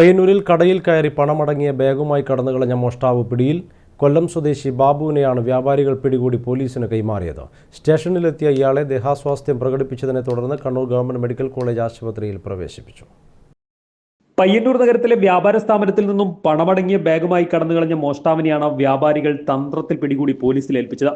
പയ്യന്നൂരിൽ കടയിൽ കയറി പണമടങ്ങിയ ബാഗുമായി കടന്നുകളഞ്ഞ മോഷ്ടാവ് പിടിയിൽ കൊല്ലം സ്വദേശി ബാബുവിനെയാണ് വ്യാപാരികൾ പിടികൂടി പോലീസിന് കൈമാറിയത്. സ്റ്റേഷനിലെത്തിയ ഇയാളെ ദേഹാസ്വാസ്ഥ്യം പ്രകടിപ്പിച്ചതിനെ തുടർന്ന് കണ്ണൂർ ഗവൺമെന്റ് മെഡിക്കൽ കോളേജ് ആശുപത്രിയിൽ പ്രവേശിപ്പിച്ചു. പയ്യന്നൂർ നഗരത്തിലെ വ്യാപാര സ്ഥാപനത്തിൽ നിന്നും പണമടങ്ങിയ ബാഗുമായി കടന്നുകളഞ്ഞ മോഷ്ടാവിനെയാണ് വ്യാപാരികൾ തന്ത്രത്തിൽ പിടികൂടി പോലീസിൽ ഏൽപ്പിച്ചത്.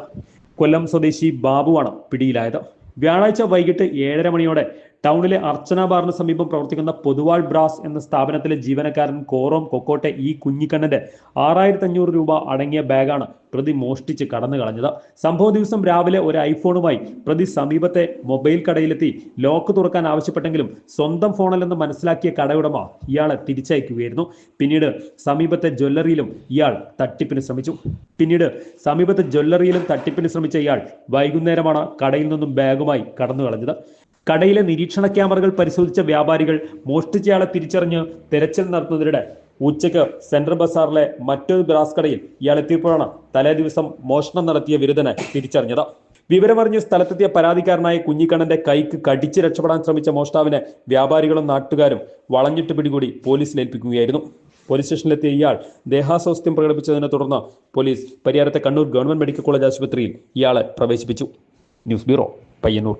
കൊല്ലം സ്വദേശി ബാബുവാണ് പിടിയിലായത്. വ്യാഴാഴ്ച വൈകിട്ട് ഏഴര മണിയോടെ ടൗണിലെ അർച്ചന ബാറിന് സമീപം പ്രവർത്തിക്കുന്ന പൊതുവാൾ ബ്രാസ് എന്ന സ്ഥാപനത്തിലെ ജീവനക്കാരൻ കോറോം കൊക്കോട്ടെ ഈ കുഞ്ഞിക്കണ്ണന്റെ ആറായിരത്തി അഞ്ഞൂറ് രൂപ അടങ്ങിയ ബാഗാണ് പ്രതി മോഷ്ടിച്ച് കടന്നു കളഞ്ഞത്. സംഭവ ദിവസം രാവിലെ ഒരു ഐഫോണുമായി പ്രതി സമീപത്തെ മൊബൈൽ കടയിലെത്തി ലോക്ക് തുറക്കാൻ ആവശ്യപ്പെട്ടെങ്കിലും സ്വന്തം ഫോണല്ലെന്ന് മനസ്സിലാക്കിയ കടയുടമ ഇയാളെ തിരിച്ചയക്കുകയായിരുന്നു. പിന്നീട് സമീപത്തെ ജ്വല്ലറിയിലും ഇയാൾ തട്ടിപ്പിന് ശ്രമിച്ചു. പിന്നീട് സമീപത്തെ ജ്വല്ലറിയിലും തട്ടിപ്പിന് ശ്രമിച്ച ഇയാൾ വൈകുന്നേരമാണ് കടയിൽ നിന്നും ബാഗുമായി കടന്നു കളഞ്ഞത്. കടയിലെ നിരീക്ഷണ ക്യാമറകൾ പരിശോധിച്ച വ്യാപാരികൾ മോഷ്ടിച്ചയാളെ തിരിച്ചറിഞ്ഞ് തെരച്ചിൽ നടത്തുന്നതിനിടെ ഉച്ചയ്ക്ക് സെൻട്രൽ ബസാറിലെ മറ്റൊരു ബ്രാസ് കടയിൽ ഇയാൾ എത്തിയപ്പോഴാണ് തലേ ദിവസം മോഷണം നടത്തിയ വിരുദ്ധനെ തിരിച്ചറിഞ്ഞത്. വിവരമറിഞ്ഞ് സ്ഥലത്തെത്തിയ പരാതിക്കാരനായ കുഞ്ഞിക്കണ്ണന്റെ കൈക്ക് കടിച്ച് രക്ഷപ്പെടാൻ ശ്രമിച്ച മോഷ്ടാവിനെ വ്യാപാരികളും നാട്ടുകാരും വളഞ്ഞിട്ട് പിടികൂടി പോലീസിൽ ഏൽപ്പിക്കുകയായിരുന്നു. പോലീസ് സ്റ്റേഷനിലെത്തിയ ഇയാൾ ദേഹാസ്വാസ്ഥ്യം പ്രകടിപ്പിച്ചതിനെ തുടർന്ന് പോലീസ് പരിയാരത്തെ കണ്ണൂർ ഗവൺമെന്റ് മെഡിക്കൽ കോളേജ് ആശുപത്രിയിൽ ഇയാളെ പ്രവേശിപ്പിച്ചു. News bureau Payyanur.